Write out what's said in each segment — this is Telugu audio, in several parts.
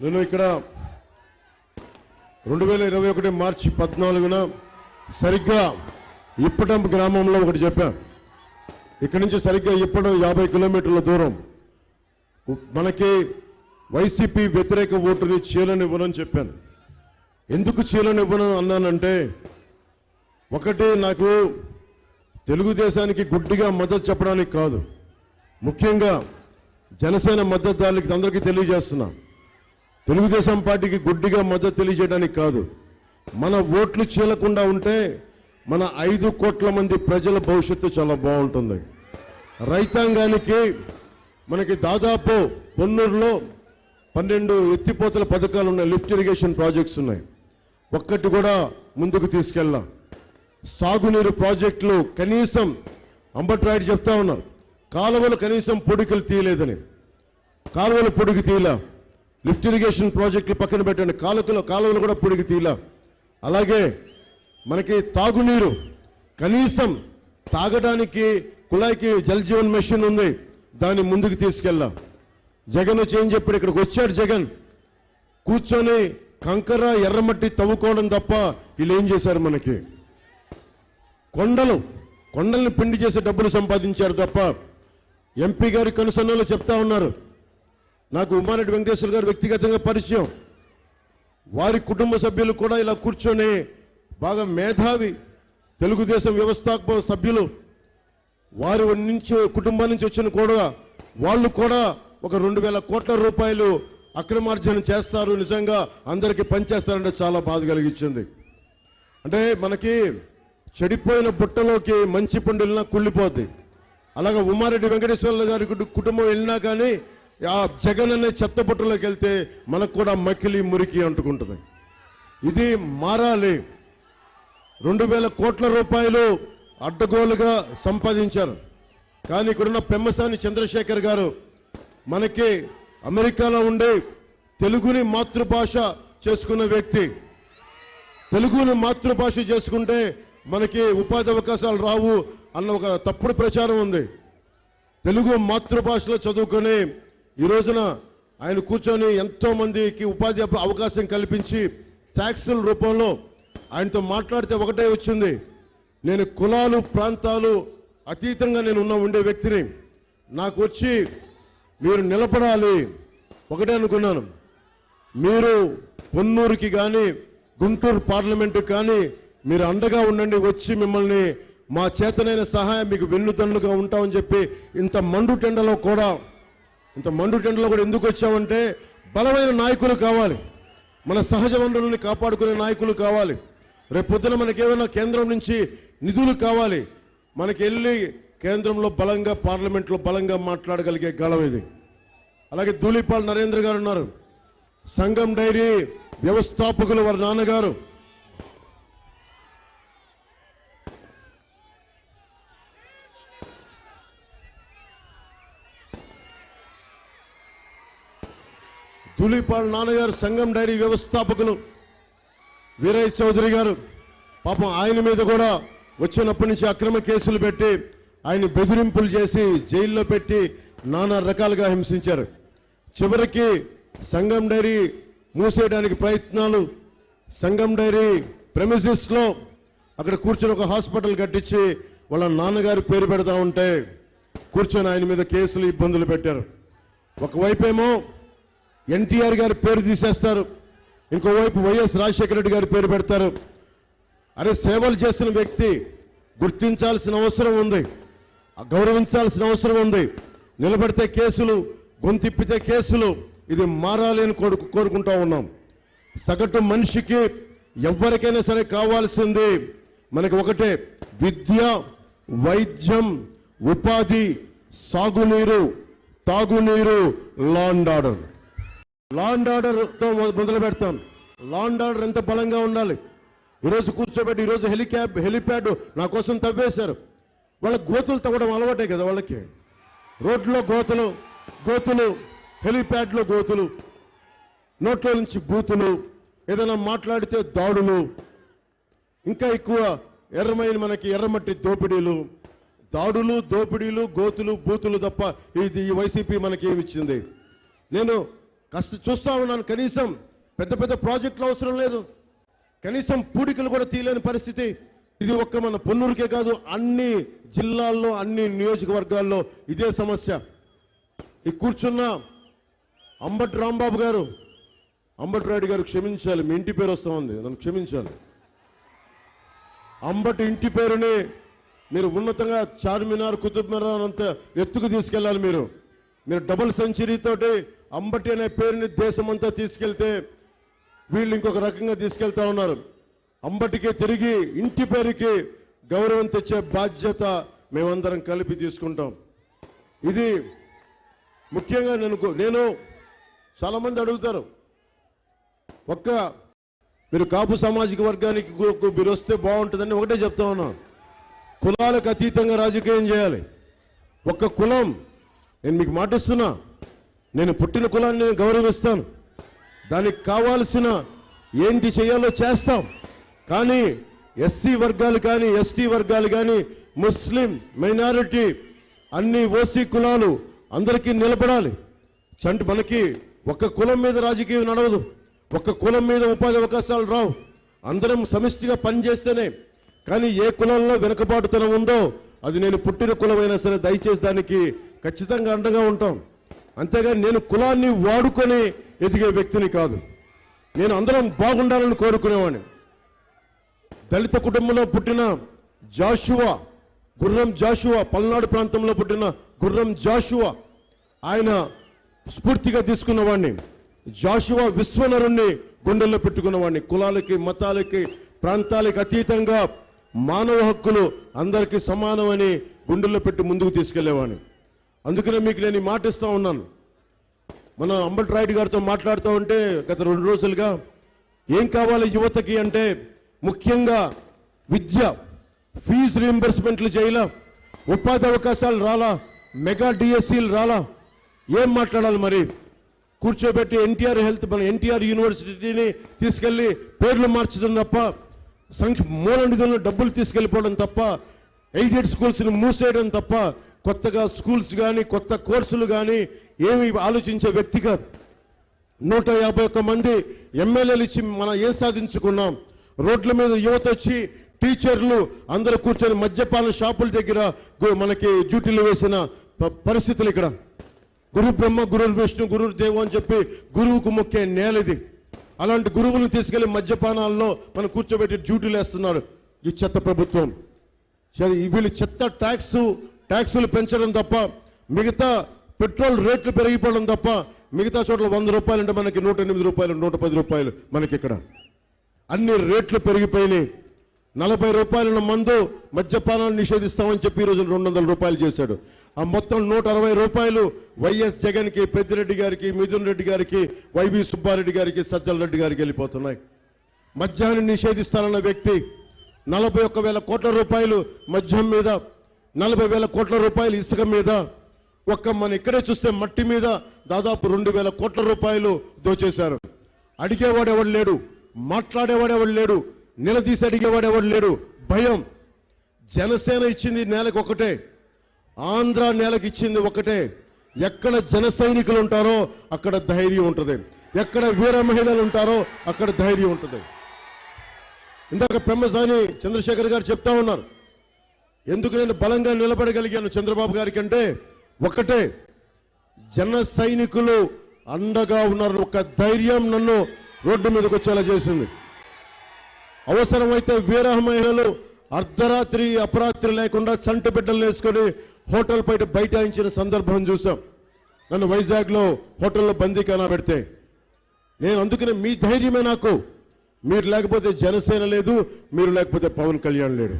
నేను ఇక్కడ రెండు వేల ఇరవై ఒకటి మార్చి పద్నాలుగున సరిగ్గా ఇప్పటం గ్రామంలో ఒకటి చెప్పాను ఇక్కడి నుంచి సరిగ్గా ఇప్పటం యాభై కిలోమీటర్ల దూరం. మనకి వైసీపీ వ్యతిరేక ఓటుని చీలనివ్వనని చెప్పాను. ఎందుకు చీలనివ్వను అన్నానంటే ఒకటి నాకు తెలుగుదేశానికి గుడ్డిగా మద్దతు చెప్పడానికి కాదు. ముఖ్యంగా జనసేన మద్దతుదారులకి అందరికీ తెలియజేస్తున్నా. తెలుగుదేశం పార్టీకి గుడ్డిగా మద్దతు తెలియజేయడానికి కాదు. మన ఓట్లు చీలకుండా ఉంటే మన ఐదు కోట్ల మంది ప్రజల భవిష్యత్తు చాలా బాగుంటుంది. రైతాంగానికి మనకి దాదాపు పొన్నూరులో పన్నెండు ఎత్తిపోతల పథకాలు ఉన్నాయి లిఫ్ట్ ఇరిగేషన్ ప్రాజెక్ట్స్ ఉన్నాయి. ఒక్కటి కూడా ముందుకు తీసుకెళ్ళాం. సాగునీరు ప్రాజెక్టులు కనీసం అంబట్రాయుడు చెప్తా ఉన్నారు. కాలువలు కనీసం పొడికలు తీయలేదని. కాలువలు పొడికి తీయలే. లిఫ్ట్ ఇరిగేషన్ ప్రాజెక్టులు పక్కన పెట్టండి. కాలువలు కాలువలు కూడా పొడిగి తీయలా అలాగే మనకి తాగునీరు కనీసం తాగడానికి కుళాయికి జల్ జీవన్ మెషిన్ ఉంది. దాన్ని ముందుకు తీసుకెళ్ళాం జగన్ చేంజ్ చెప్పాడు? ఇక్కడికి వచ్చాడు జగన్. కూర్చొని కంకర ఎర్రమట్టి తవ్వుకోవడం తప్ప వీళ్ళు ఏం చేశారు మనకి? కొండలు కొండల్ని పిండి చేసే డబ్బులు సంపాదించారు తప్ప. ఎంపీ గారి కనుసన్నలు చెప్తా ఉన్నారు. నాకు ఉమారెడ్డి వెంకటేశ్వర గారు వ్యక్తిగతంగా పరిచయం. వారి కుటుంబ సభ్యులు కూడా ఇలా కూర్చొని బాగా మేధావి తెలుగుదేశం వ్యవస్థాపక సభ్యులు. వారి నుంచి కుటుంబం నుంచి వచ్చిన కూడా వాళ్ళు కూడా ఒక రెండు వేల కోట్ల రూపాయలు అక్రమార్జన చేస్తారు. నిజంగా అందరికీ పనిచేస్తారంటే చాలా బాధ కలిగించింది. అంటే మనకి చెడిపోయిన బుట్టలోకి మంచి పండు వెళ్ళినా కుళ్ళిపోద్ది. అలాగే ఉమారెడ్డి వెంకటేశ్వర్ల గారి కుటుంబం వెళ్ళినా కానీ ఆ జగన్ అనే చెత్త బుట్టలోకి వెళ్తే మనకు కూడా మక్కిలి మురికి అంటుకుంటుంది. ఇది మారాలి. రెండు వేల కోట్ల రూపాయలు అడ్డగోలుగా సంపాదించారు. కానీ ఇక్కడున్న పెమ్మసాని చంద్రశేఖర్ గారు మనకి అమెరికాలో ఉండే తెలుగుని మాతృభాష చేసుకున్న వ్యక్తి. తెలుగుని మాతృభాష చేసుకుంటే మనకి ఉపాధి అవకాశాలు రావు అన్న ఒక తప్పుడు ప్రచారం ఉంది. తెలుగు మాతృభాషలో చదువుకొని ఈ రోజున ఆయన కూర్చొని ఎంతో మందికి ఉపాధి అవకాశం కల్పించి ట్యాక్సుల రూపంలో ఆయనతో మాట్లాడితే ఒకటే వచ్చింది. నేను కులాలు ప్రాంతాలు అతీతంగా నేను ఉన్న ఉండే వ్యక్తిని నాకు వచ్చి మీరు నిలబడాలి. ఒకటే అనుకున్నాను. మీరు పొన్నూరుకి కానీ గుంటూరు పార్లమెంటు కానీ మీరు అండగా ఉండండి వచ్చి మిమ్మల్ని మా చేతనైన సహాయం మీకు వెన్నుదన్నుగా ఉంటామని చెప్పి ఇంత మండు టెండలో కూడా ఇంత మండు టెండలో కూడా ఎందుకు వచ్చామంటే బలమైన నాయకులు కావాలి. మన సహజ వనరుల్ని కాపాడుకునే నాయకులు కావాలి. రేపు పొద్దున మనకేమైనా కేంద్రం నుంచి నిధులు కావాలి. మనకి వెళ్ళి కేంద్రంలో బలంగా పార్లమెంట్లో బలంగా మాట్లాడగలిగే గళం ఇది. అలాగే ధూళిపాల్ నరేంద్ర గారు ఉన్నారు. సంఘం డైరీ వ్యవస్థాపకులు వారి నాన్నగారు. తులిపాడు నాన్నగారు సంఘం డైరీ వ్యవస్థాపకులు వీరయ్య చౌదరి గారు పాపం ఆయన మీద కూడా వచ్చినప్పటి నుంచి అక్రమ కేసులు పెట్టి ఆయన బెదిరింపులు చేసి జైల్లో పెట్టి నానా రకాలుగా హింసించారు. చివరికి సంఘం డైరీ మూసేయడానికి ప్రయత్నాలు సంఘం డైరీ ప్రెమిసిస్లో అక్కడ కూర్చొని ఒక హాస్పిటల్ కట్టించి వాళ్ళ నాన్నగారి పేరు పెడతా ఉంటే కూర్చొని ఆయన మీద కేసులు ఇబ్బందులు పెట్టారు. ఒకవైపేమో ఎన్టీఆర్ గారి పేరు తీసేస్తారు. ఇంకోవైపు వైఎస్ రాజశేఖర రెడ్డి గారి పేరు పెడతారు. అరే సేవలు చేసిన వ్యక్తి గుర్తించాల్సిన అవసరం ఉంది. గౌరవించాల్సిన అవసరం ఉంది. నిలబడితే కేసులు గొంతిప్పితే కేసులు. ఇది మారాలి అని కోరు కోరుకుంటా ఉన్నాం. సగటు మనిషికి ఎవరికైనా సరే కావాల్సింది మనకి ఒకటే విద్య వైద్యం ఉపాధి సాగునీరు తాగునీరు లాండ్ ఆర్డర్ లా అండ్ మొదలు పెడతాం. లా అండ్ ఆర్డర్ ఎంత బలంగా ఉండాలి? ఈరోజు కూర్చోబెట్టి ఈరోజు హెలికాప్ హెలిప్యాడ్ నా కోసం తవ్వేశారు. వాళ్ళ గోతులు తవ్వడం అలవాటే కదా వాళ్ళకి. రోడ్లో గోతులు గోతులు హెలిప్యాడ్లో గోతులు నోట్లో నుంచి బూతులు ఏదైనా మాట్లాడితే దాడులు ఇంకా ఎక్కువ ఎర్రమైన మనకి ఎర్రమట్టి దోపిడీలు. దాడులు దోపిడీలు గోతులు బూతులు తప్ప ఇది ఈ వైసీపీ మనకి ఏమిచ్చింది నేను కష్ట చూస్తా ఉన్నాను కనీసం పెద్ద పెద్ద ప్రాజెక్టులు అవసరం లేదు. కనీసం పూడికలు కూడా తీయలేని పరిస్థితి. ఇది ఒక్క మన పొన్నూరుకే కాదు అన్ని జిల్లాల్లో అన్ని నియోజకవర్గాల్లో ఇదే సమస్య. ఈ కూర్చున్న అంబటి రాంబాబు గారు అంబటి రాయుడు గారు క్షమించాలి మీ ఇంటి పేరు వస్తా ఉంది నన్ను క్షమించాలి. అంబటి ఇంటి పేరుని మీరు ఉన్నతంగా చార్మినార్ కుతుబ్ మినార్ అంత ఎత్తుకు తీసుకెళ్ళాలి మీరు. మీరు డబుల్ సెంచరీతోటి అంబటి అనే పేరుని దేశమంతా తీసుకెళ్తే వీళ్ళు ఇంకొక రకంగా తీసుకెళ్తా ఉన్నారు. అంబటికి తిరిగి ఇంటి పేరుకి గౌరవం తెచ్చే బాధ్యత మేమందరం కలిపి తీసుకుంటాం. ఇది ముఖ్యంగా నేను నేను చాలా మంది అడుగుతారు. ఒక్క మీరు కాపు సామాజిక వర్గానికి మీరు వస్తే బాగుంటుందని ఒకటే చెప్తా ఉన్నా. కులాలకు అతీతంగా రాజకీయం చేయాలి. ఒక్క కులం నేను మీకు మాటిస్తున్నా నేను పుట్టిన కులాన్ని నేను గౌరవిస్తాను. దానికి కావాల్సిన ఏంటి చేయాలో చేస్తాం. కానీ ఎస్సీ వర్గాలు కానీ ఎస్టీ వర్గాలు కానీ ముస్లిం మైనారిటీ అన్ని ఓసీ కులాలు అందరికీ నిలబడాలి. చంటి మనకి ఒక్క కులం మీద రాజకీయం నడవదు. ఒక్క కులం మీద ఉపాధి అవకాశాలు రావు. అందరం సమిష్టిగా పనిచేస్తేనే. కానీ ఏ కులంలో వెనుకబాటుతనం ఉందో అది నేను పుట్టిన కులమైనా సరే దయచేసి దానికి ఖచ్చితంగా అండగా ఉంటాం. అంతేగాని నేను కులాన్ని వాడుకొని ఎదిగే వ్యక్తిని కాదు. నేను అందరం బాగుండాలని కోరుకునేవాడిని దళిత కుటుంబంలో పుట్టిన జాషువా గుర్రం జాషువా పల్నాడు ప్రాంతంలో పుట్టిన గుర్రం జాషువా ఆయన స్ఫూర్తిగా తీసుకున్నవాడిని జాషువా విశ్వనరుణ్ణి గుండెల్లో పెట్టుకున్నవాడిని కులాలకి మతాలకి ప్రాంతాలకి అతీతంగా మానవ హక్కులు అందరికీ సమానమని గుండెల్లో పెట్టి ముందుకు తీసుకెళ్ళేవాడిని అందుకనే మీకు నేను ఈ మాట ఇస్తా ఉన్నాను. మన అంబట్ రాయుడు గారితో మాట్లాడుతూ ఉంటే గత రెండు రోజులుగా ఏం కావాలి యువతకి అంటే ముఖ్యంగా విద్య ఫీజు రీఎంబర్స్మెంట్లు చేయాల ఉపాధి అవకాశాలు రాలా మెగా డిఎస్సీలు రాలా? ఏం మాట్లాడాలి మరి? కూర్చోబెట్టి ఎన్టీఆర్ హెల్త్ మన ఎన్టీఆర్ యూనివర్సిటీని తీసుకెళ్ళి పేర్లు మార్చడం తప్ప సంక్ష మూల నిధులను డబ్బులు తీసుకెళ్ళిపోవడం తప్ప ఎయిడెడ్ స్కూల్స్ని మూసేయడం తప్ప కొత్తగా స్కూల్స్ కానీ కొత్త కోర్సులు కానీ ఏమి ఆలోచించే వ్యక్తి కాదు. నూట యాభై ఒక్క మంది ఎమ్మెల్యేలు ఇచ్చి మనం ఏం సాధించుకున్నాం? రోడ్ల మీద యువత వచ్చి టీచర్లు అందరూ కూర్చొని మద్యపాన షాపుల దగ్గర గు- మనకి డ్యూటీలు వేసిన పరిస్థితులు ఇక్కడ. గురు బ్రహ్మ గురు విష్ణు గురు దేవు అని చెప్పి గురువుకు మొక్కే నేలది అలాంటి గురువులను తీసుకెళ్ళి మద్యపానాల్లో మనం కూర్చోబెట్టి డ్యూటీలు వేస్తున్నాడు ఈ చెత్త ప్రభుత్వం. సరే, వీళ్ళు చెత్త ట్యాక్స్ ట్యాక్సులు పెంచడం తప్ప మిగతా పెట్రోల్ రేట్లు పెరిగిపోవడం తప్ప మిగతా చోట్ల వంద రూపాయలు అంటే మనకి నూట ఎనిమిది రూపాయలు నూట పది రూపాయలు మనకి ఇక్కడ అన్ని రేట్లు పెరిగిపోయినాయి. నలభై రూపాయల మందు మద్యపానాలు నిషేధిస్తామని చెప్పి ఈరోజు రోజు రెండు వందల రూపాయలు చేశాడు. ఆ మొత్తం నూట అరవై రూపాయలు వైఎస్ జగన్కి పెద్దిరెడ్డి గారికి మిథున్ రెడ్డి గారికి వైవి సుబ్బారెడ్డి గారికి సజ్జల రెడ్డి గారికి వెళ్ళిపోతున్నాయి. మద్యాన్ని నిషేధిస్తానన్న వ్యక్తి నలభై ఒక్క వేల కోట్ల రూపాయలు మద్యం మీద నలభై వేల కోట్ల రూపాయలు ఇసుక మీద ఒక్క మన ఇక్కడే చూస్తే మట్టి మీద దాదాపు రెండు వేల కోట్ల రూపాయలు దోచేశారు. అడిగేవాడెవడు లేడు? మాట్లాడేవాడెవడు లేడు? నిలదీసి అడిగేవాడెవడు లేడు? భయం. జనసేన ఇచ్చింది నేలకు ఒకటే. ఆంధ్ర నేలకు ఇచ్చింది ఒకటే. ఎక్కడ జన సైనికులు ఉంటారో అక్కడ ధైర్యం ఉంటుంది. ఎక్కడ వీర మహిళలు ఉంటారో అక్కడ ధైర్యం ఉంటుంది. ఇందాక పెమ్మసాని చంద్రశేఖర్ గారు చెప్తా ఉన్నారు. ఎందుకు నేను బలంగా నిలబడగలిగాను చంద్రబాబు గారి కంటే ఒకటే జన సైనికులు అండగా ఉన్నారు ఒక ధైర్యం నన్ను రోడ్డు మీదకి వచ్చేలా చేసింది. అవసరమైతే వీర మహిళలు అర్ధరాత్రి అపరాత్రి లేకుండా చంటి బిడ్డలు వేసుకొని హోటల్ బయట బైఠాయించిన సందర్భం చూసాం నన్ను వైజాగ్లో హోటల్లో బందీ పెడితే. నేను అందుకనే మీ ధైర్యమే నాకు. మీరు లేకపోతే జనసేన లేదు మీరు లేకపోతే పవన్ కళ్యాణ్ లేడు.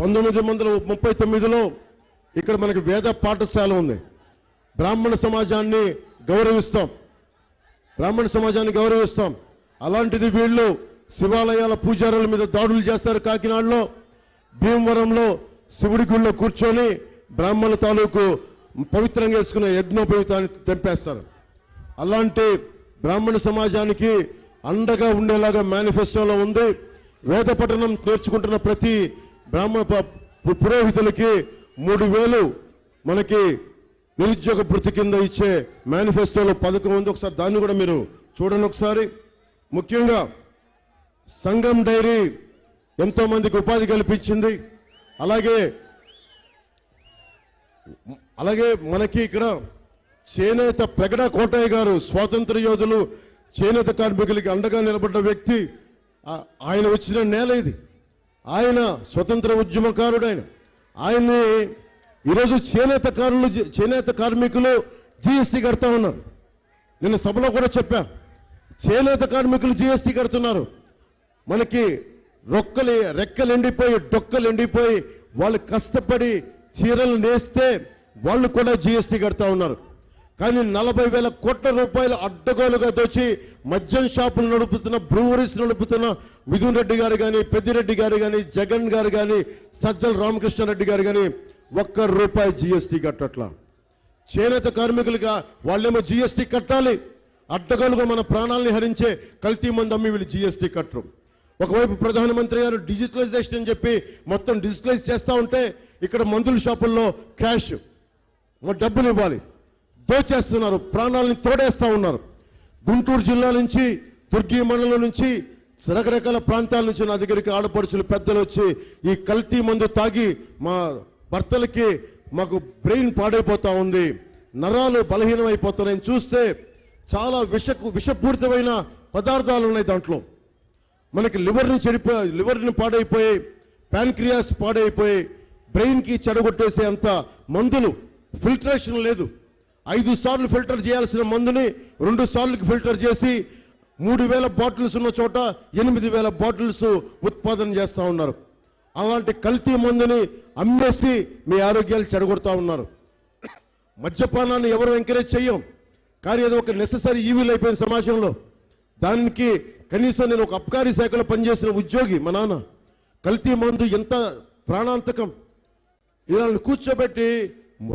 పంతొమ్మిది వందల ముప్పై తొమ్మిదిలో ఇక్కడ మనకి వేద పాఠశాల ఉంది. బ్రాహ్మణ సమాజాన్ని గౌరవిస్తాం. బ్రాహ్మణ సమాజాన్ని గౌరవిస్తాం. అలాంటిది వీళ్ళు శివాలయాల పూజారుల మీద దాడులు చేస్తారు కాకినాడలో. భీమవరంలో శివుడి గుళ్ళో కూర్చొని బ్రాహ్మణ తాలూకు పవిత్రంగా వేసుకున్న యజ్ఞోపవితాన్ని తెంపేస్తారు. అలాంటి బ్రాహ్మణ సమాజానికి అండగా ఉండేలాగా మేనిఫెస్టోలో ఉంది. వేద పఠనం నేర్చుకుంటున్న ప్రతి బ్రాహ్మణ పు- పురోహితులకి మూడు వేలు మనకి నిరుద్యోగ భృతి కింద ఇచ్చే మేనిఫెస్టోలో పథకం ఉంది. ఒకసారి దాన్ని కూడా మీరు చూడండి ఒకసారి. ముఖ్యంగా సంఘం డైరీ ఎంతో మందికి ఉపాధి కల్పించింది. అలాగే అలాగే మనకి ఇక్కడ చేనేత ప్రగడ కోటయ్య గారు స్వాతంత్ర యోధులు చేనేత కార్మికులకి అండగా నిలబడ్డ వ్యక్తి ఆయన వచ్చిన నేల ఇది. ఆయన స్వతంత్ర ఉద్యమకారుడు ఆయన ఆయన్ని ఈరోజు చేనేత కారులు చేనేత కార్మికులు జీఎస్టీ కడతా ఉన్నారు. నిన్న సభలో కూడా చెప్పా. చేనేత కార్మికులు జీఎస్టీ కడుతున్నారు. మనకి రొక్కలు రెక్కలు ఎండిపోయి డొక్కలు ఎండిపోయి వాళ్ళు కష్టపడి చీరలు నేస్తే వాళ్ళు కూడా జీఎస్టీ కడతా ఉన్నారు. కానీ నలభై వేల కోట్ల రూపాయలు అడ్డగోలుగా దోచి మద్యం షాపులు నడుపుతున్న బ్రూవరీస్ నడుపుతున్న మిథున్ రెడ్డి గారు కానీ పెద్దిరెడ్డి గారు కానీ జగన్ గారు కానీ సజ్జల రామకృష్ణారెడ్డి గారు కానీ ఒక్క రూపాయి జీఎస్టీ కట్టట్లా. చేనేత కార్మికులుగా వాళ్ళేమో జీఎస్టీ కట్టాలి. అడ్డగోలుగా మన ప్రాణాలని హరించే కల్తీ మంది అమ్మి వీళ్ళు జీఎస్టీ కట్టరు. ఒకవైపు ప్రధానమంత్రి గారు డిజిటలైజేషన్ అని చెప్పి మొత్తం డిజిటలైజ్ చేస్తూ ఉంటే ఇక్కడ మందుల షాపుల్లో క్యాష్ డబ్బులు ఇవ్వాలి. దోచేస్తున్నారు ప్రాణాలని తోడేస్తూ ఉన్నారు. గుంటూరు జిల్లా నుంచి దుర్గి మండలం నుంచి రకరకాల ప్రాంతాల నుంచి నా దగ్గరికి ఆడపడుచులు పెద్దలు వచ్చి ఈ కల్తీ మందు తాగి మా భర్తలకి మాకు బ్రెయిన్ పాడైపోతా ఉంది. నరాలు బలహీనమైపోతున్నాయని చూస్తే చాలా విషకు విషపూరితమైన పదార్థాలు ఉన్నాయి దాంట్లో. మనకి లివర్ని చెడిపో లివర్ని పాడైపోయి ప్యాన్క్రియాస్ పాడైపోయి బ్రెయిన్కి చెడగొట్టేసే అంత మందులు ఫిల్టరేషన్ లేదు. ఐదు సార్లు ఫిల్టర్ చేయాల్సిన మందుని రెండు సార్లు ఫిల్టర్ చేసి మూడు వేల బాటిల్స్ ఉన్న చోట ఎనిమిది వేల బాటిల్స్ ఉత్పాదన చేస్తూ ఉన్నారు. అలాంటి కల్తీ మందుని అమ్మేసి మీ ఆరోగ్యాలు చెడగొడతా ఉన్నారు. మద్యపానాన్ని ఎవరు ఎంకరేజ్ చేయం కానీ అది ఒక నెససరీ ఈవిల్ అయిపోయిన సమాజంలో. దానికి కనీసం నేను ఒక అబ్కారీ శాఖలో పనిచేసిన ఉద్యోగి మా నాన్న. కల్తీ మందు ఎంత ప్రాణాంతకం? ఇలా కూర్చోబెట్టి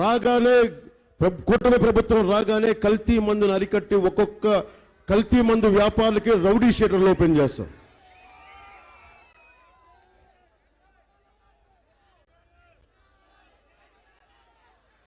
రాగానే కూటమి ప్రభుత్వం రాగానే కల్తీ మందును అరికట్టి ఒక్కొక్క కల్తీ మందు వ్యాపారులకి రౌడీ షీటర్లు ఓపెన్ చేస్తాం.